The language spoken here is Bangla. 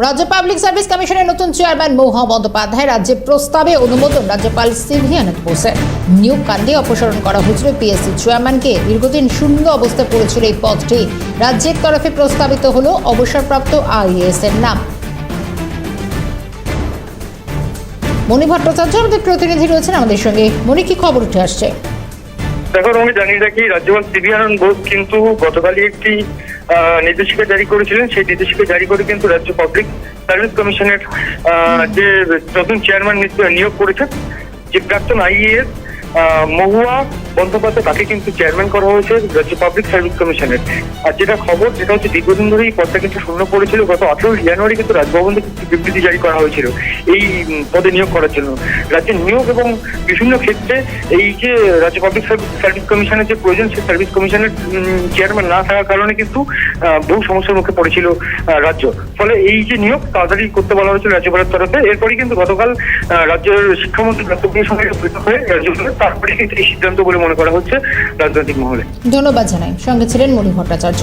রাজ্য পাবলিক সার্ভিস কমিশনের নতুন চেয়ারম্যান মৌহা বন্দ্যোপাধ্যায় রাজ্যের প্রস্তাবে অনুমোদন রাজ্যপাল সিভিয়ানত বোসের নিয়োগ কাণ্ডে অপসারণ করা হয়েছিল পিএসসি চেয়ারম্যানকে দীর্ঘদিন শূন্য অবস্থায় পড়েছিল এই পদটি। রাজ্যের তরফে প্রস্তাবিত হল অবসরপ্রাপ্ত আইএএস এর নাম। মণি ভট্টাচার্য আমাদের প্রতিনিধি রয়েছেন আমাদের সঙ্গে। মণি, কি খবর উঠে আসছে? দেখো আমি জানিয়ে রাখি রাজ্যপাল সিবিআনন্দ বোস কিন্তু গতকালই একটি নির্দেশিকা জারি করেছিলেন। সেই নির্দেশিকা জারি করে কিন্তু রাজ্য পাবলিক সার্ভিস কমিশনের যে নতুন চেয়ারম্যান নিয়োগ করেছেন, যে প্রাক্তন আইএএস মহুয়া বন্দ্যোপাধ্যায়, তাকে কিন্তু চেয়ারম্যান করা হয়েছে রাজ্য পাবলিক সার্ভিস কমিশনের আর যেটা খবর যেটা হচ্ছে দীর্ঘদিন ধরে এই পদটা কিন্তু শূন্য পড়েছিল। গত আঠেরোই জানুয়ারি কিন্তু রাজভবন থেকে বিবৃতি জারি করা হয়েছিল এই পদে নিয়োগ করার জন্য। রাজ্যের নিয়োগ এবং বিভিন্ন ক্ষেত্রে এই যে রাজ্য পাবলিক সার্ভিস কমিশনের যে প্রয়োজন সেই সার্ভিস কমিশনের চেয়ারম্যান না থাকার কারণে কিন্তু বহু সমস্যার মুখে পড়েছিল রাজ্য। ফলে এই যে নিয়োগ, তাড়াতাড়ি করতে বলা হয়েছিল রাজ্যপালের তরফে। এরপরই কিন্তু গতকাল রাজ্যের শিক্ষামন্ত্রী দত্তপুরের সঙ্গে বৈঠক হয়ে রাজ্যপালের তারপরে কিন্তু এই সিদ্ধান্ত বলে মনে করা হচ্ছে রাজনৈতিক মহলে। ধন্যবাদ জানাই। সঙ্গে ছিলেন মণি ভট্টাচার্য।